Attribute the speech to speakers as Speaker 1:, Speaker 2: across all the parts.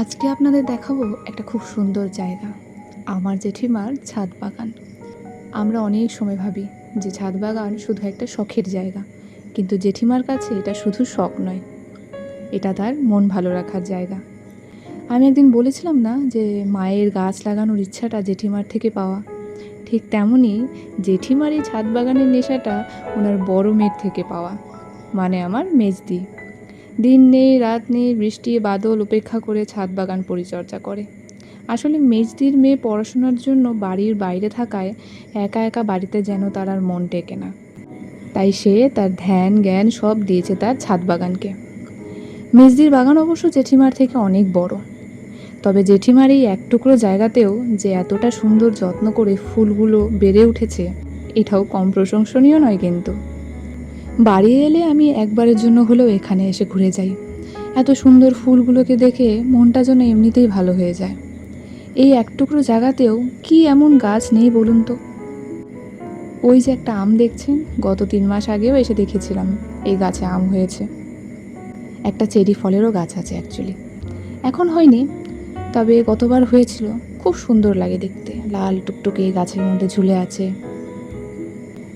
Speaker 1: আজকে আপনাদের দেখাবো একটা খুব সুন্দর জায়গা, আমার জেঠিমার ছাদ বাগান। আমরা অনেক সময় ভাবি যে ছাদ বাগান শুধু একটা শখের জায়গা, কিন্তু জেঠিমার কাছে এটা শুধু শখ নয়, এটা তার মন ভালো রাখার জায়গা। আমি একদিন বলেছিলাম না যে মায়ের গাছ লাগানোর ইচ্ছাটা জেঠিমার থেকে পাওয়া? ঠিক তেমনই জেঠিমার এই ছাদ বাগানের নেশাটা ওনার বড় মেয়ের থেকে পাওয়া মানে আমার মেজদি। দিন নেই, রাত নেই, বৃষ্টি, বাদল উপেক্ষা করে ছাদ বাগান পরিচর্যা করে। আসলে মেজদির মেয়ে পড়াশোনার জন্য বাড়ির বাইরে থাকায় একা একা বাড়িতে যেন তার আর মন টেকে না। তাই সে তার ধ্যান, জ্ঞান সব দিয়েছে তার ছাদ বাগানকে। মেজদির বাগান অবশ্য জেঠিমার থেকে অনেক বড়। তবে জেঠিমার এই এক টুকরো জায়গাতেও যে এতটা সুন্দর যত্ন করে ফুলগুলো বেড়ে উঠেছে, এটাও কম প্রশংসনীয় নয় কিন্তু। বাড়ি এলে আমি একবারের জন্য হলেও এখানে এসে ঘুরে যাই। এত সুন্দর ফুলগুলোকে দেখে মনটা যেন এমনিতেই ভালো হয়ে যায়। এই এক টুকরো জায়গাতেও কি এমন গাছ নেই বলুন তো? ওই যে একটা আম দেখছেন? গত তিন মাস আগেও এসে দেখেছিলাম, এই গাছে আম হয়েছে। একটা চেরি ফলেরও গাছ আছে অ্যাকচুয়ালি এখন হয়নি, তবে গতবার হয়েছিল, খুব সুন্দর লাগে দেখতে। লাল টুকটুকে গাছের মধ্যে ঝুলে আছে।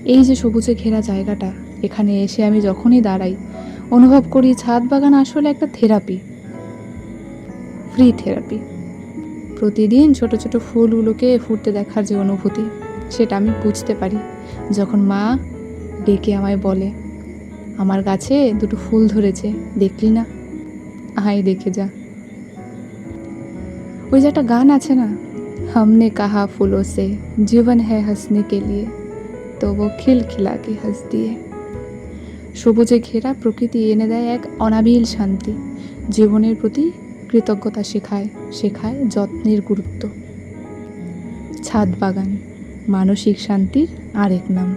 Speaker 1: এই যে সবুজে ঘেরা জায়গাটা এখানে এসে আমি যখনই দাঁড়াই অনুভব করি ছাদ বাগান আসলে একটা থেরাপি ফ্রি থেরাপি প্রতিদিন ছোট ছোট ফুলগুলোকে ফুটতে দেখার যে অনুভূতি সেটা আমি বুঝতে পারি যখন মা ডেকে আমায় বলে আমার গাছে দুটো ফুল ধরেছে দেখলি না আয় দেখে যা ওই যে একটা গান আছে না हमने कहा फूलों से जीवन है हंसने के लिए তো ও খিল খিলাকে হাস দিয়ে সবুজে ঘেরা প্রকৃতি এনে দেয় এক অনাবিল শান্তি। জীবনের প্রতি কৃতজ্ঞতা শেখায় শেখায় যত্নের গুরুত্ব। ছাদ বাগান, মানসিক শান্তির আরেক নাম।